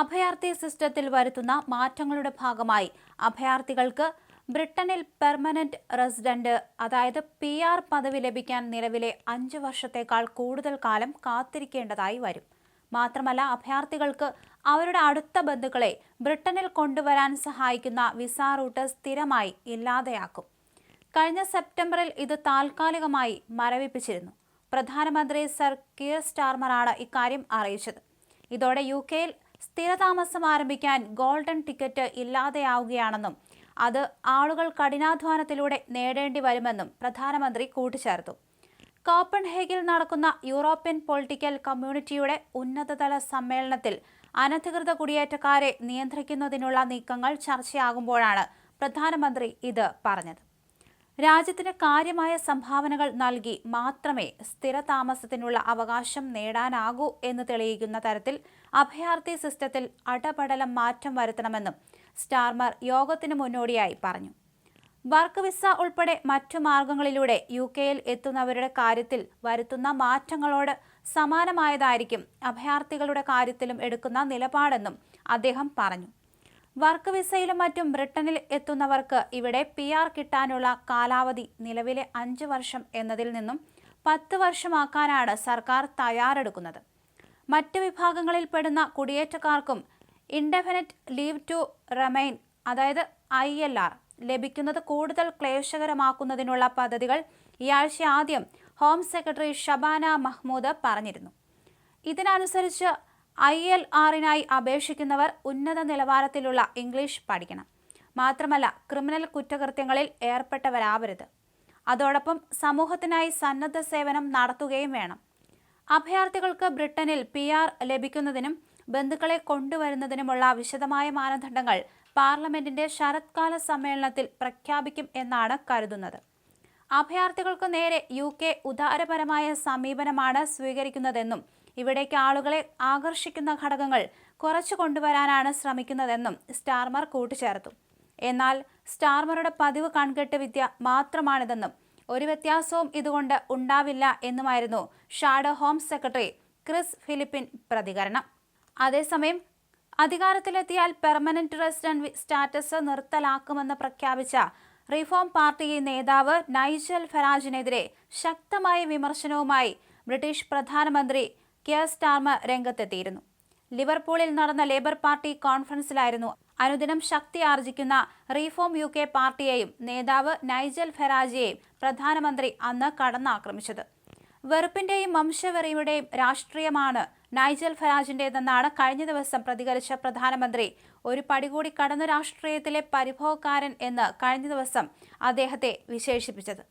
അഭയാർത്ഥി സിസ്റ്റത്തിൽ വരുത്തുന്ന മാറ്റങ്ങളുടെ ഭാഗമായി അഭയാർത്ഥികൾക്ക് ബ്രിട്ടനിൽ പെർമനന്റ് റെസിഡന്റ് അതായത് പി ആർ പദവി ലഭിക്കാൻ നിലവിലെ അഞ്ച് വർഷത്തേക്കാൾ കൂടുതൽ കാലം കാത്തിരിക്കേണ്ടതായി വരും. മാത്രമല്ല അഭയാർത്ഥികൾക്ക് അവരുടെ അടുത്ത ബന്ധുക്കളെ ബ്രിട്ടനിൽ കൊണ്ടുവരാൻ സഹായിക്കുന്ന വിസ റൂട്ട് സ്ഥിരമായി ഇല്ലാതെയാക്കും. കഴിഞ്ഞ സെപ്റ്റംബറിൽ ഇത് താൽക്കാലികമായി മരവിപ്പിച്ചിരുന്നു. പ്രധാനമന്ത്രി സർ കിയർ സ്റ്റാർമറാണ് ഇക്കാര്യം അറിയിച്ചത്. ഇതോടെ യു കെയിൽ സ്ഥിരതാമസം ആരംഭിക്കാൻ ഗോൾഡൻ ടിക്കറ്റ് ഇല്ലാതെയാവുകയാണെന്നും അത് ആളുകൾ കഠിനാധ്വാനത്തിലൂടെ നേടേണ്ടി വരുമെന്നും പ്രധാനമന്ത്രി കൂട്ടിച്ചേർത്തു. കോപ്പൺഹേഗിൽ നടക്കുന്ന യൂറോപ്യൻ പൊളിറ്റിക്കൽ കമ്മ്യൂണിറ്റിയുടെ ഉന്നതതല സമ്മേളനത്തിൽ അനധികൃത കുടിയേറ്റക്കാരെ നിയന്ത്രിക്കുന്നതിനുള്ള നീക്കങ്ങൾ ചർച്ചയാകുമ്പോഴാണ് പ്രധാനമന്ത്രി ഇത് പറഞ്ഞത്. രാജ്യത്തിന് കാര്യമായ സംഭാവനകൾ നൽകി മാത്രമേ സ്ഥിരതാമസത്തിനുള്ള അവകാശം നേടാനാകൂ എന്ന് തെളിയിക്കുന്ന തരത്തിൽ അഭയാർത്ഥി സിസ്റ്റത്തിൽ അടപടലം മാറ്റം വരുത്തണമെന്നും സ്റ്റാർമർ യോഗത്തിന് മുന്നോടിയായി പറഞ്ഞു. വർക്ക് വിസ ഉൾപ്പെടെ മറ്റു മാർഗങ്ങളിലൂടെ യു കെയിൽ എത്തുന്നവരുടെ കാര്യത്തിൽ വരുത്തുന്ന മാറ്റങ്ങളോട് സമാനമായതായിരിക്കും അഭയാർത്ഥികളുടെ കാര്യത്തിലും എടുക്കുന്ന നിലപാടെന്നും അദ്ദേഹം പറഞ്ഞു. വർക്ക് വിസയിലും മറ്റും ബ്രിട്ടനിൽ എത്തുന്നവർക്ക് ഇവിടെ പി ആർ കിട്ടാനുള്ള കാലാവധി നിലവിലെ അഞ്ച് വർഷം എന്നതിൽ നിന്നും പത്ത് വർഷമാക്കാനാണ് സർക്കാർ തയ്യാറെടുക്കുന്നത്. മറ്റ് വിഭാഗങ്ങളിൽ പെടുന്ന കുടിയേറ്റക്കാർക്കും ഇൻഡെഫിനറ്റ് ലീവ് ടു റെമൈൻ അതായത് ഐ എൽ ആർ ലഭിക്കുന്നത് കൂടുതൽ ക്ലേശകരമാക്കുന്നതിനുള്ള പദ്ധതികൾ ഈ ആഴ്ച ആദ്യം ഹോം സെക്രട്ടറി ഷബാന മഹ്മൂദ് പറഞ്ഞിരുന്നു. ഇതിനനുസരിച്ച് ഐ എൽ ആറിനായി അപേക്ഷിക്കുന്നവർ ഉന്നത നിലവാരത്തിലുള്ള ഇംഗ്ലീഷ് പഠിക്കണം. മാത്രമല്ല ക്രിമിനൽ കുറ്റകൃത്യങ്ങളിൽ ഏർപ്പെട്ടവരാവരുത്. അതോടൊപ്പം സമൂഹത്തിനായി സന്നദ്ധ സേവനം നടത്തുകയും വേണം. അഭയാർത്ഥികൾക്ക് ബ്രിട്ടനിൽ പി ആർ ലഭിക്കുന്നതിനും ബന്ധുക്കളെ കൊണ്ടുവരുന്നതിനുമുള്ള വിശദമായ മാനദണ്ഡങ്ങൾ പാർലമെന്റിന്റെ ശരത്കാല സമ്മേളനത്തിൽ പ്രഖ്യാപിക്കും എന്നാണ് കരുതുന്നത്. അഭയാർത്ഥികൾക്ക് നേരെ യു കെ ഉദാരപരമായ സമീപനമാണ് സ്വീകരിക്കുന്നതെന്നും ഇവിടേക്ക് ആളുകളെ ആകർഷിക്കുന്ന ഘടകങ്ങൾ കുറച്ചു കൊണ്ടുവരാനാണ് ശ്രമിക്കുന്നതെന്നും സ്റ്റാർമർ കൂട്ടിച്ചേർത്തു. എന്നാൽ സ്റ്റാർമറുടെ പതിവ് കൺകെട്ട് വിദ്യ മാത്രമാണിതെന്നും ഒരു വ്യത്യാസവും ഇതുകൊണ്ട് ഉണ്ടാവില്ല എന്നുമായിരുന്നു ഷാഡോ ഹോം സെക്രട്ടറി ക്രിസ് ഫിലിപ്പിൻ പ്രതികരണം. അതേസമയം അധികാരത്തിലെത്തിയാൽ പെർമനന്റ് റെസിഡന്റ് സ്റ്റാറ്റസ് നിർത്തലാക്കുമെന്ന് പ്രഖ്യാപിച്ച റിഫോം പാർട്ടി നേതാവ് നൈജൽ ഫെറാജിനെതിരെ ശക്തമായ വിമർശനവുമായി ബ്രിട്ടീഷ് പ്രധാനമന്ത്രി കിയർ സ്റ്റാർമർ രംഗത്തെത്തിയിരുന്നു. ലിവർപൂളിൽ നടന്ന ലേബർ പാർട്ടി കോൺഫറൻസിലായിരുന്നു അനുദിനം ശക്തി ആർജിക്കുന്ന റീഫോം യു കെ പാർട്ടിയെയും നേതാവ് നൈജൽ ഫെറാജിയെയും പ്രധാനമന്ത്രി അന്ന് കടന്നാക്രമിച്ചത്. വെറുപ്പിന്റെയും വംശവെറിയുടെയും രാഷ്ട്രീയമാണ് നൈജൽ ഫരാജിന്റേതെന്നാണ് കഴിഞ്ഞ ദിവസം പ്രതികരിച്ച പ്രധാനമന്ത്രി. ഒരു പടി കൂടി കടന്നു രാഷ്ട്രീയത്തിലെ പരിഭവക്കാരൻ എന്ന് കഴിഞ്ഞ ദിവസം അദ്ദേഹത്തെ വിശേഷിപ്പിച്ചത്.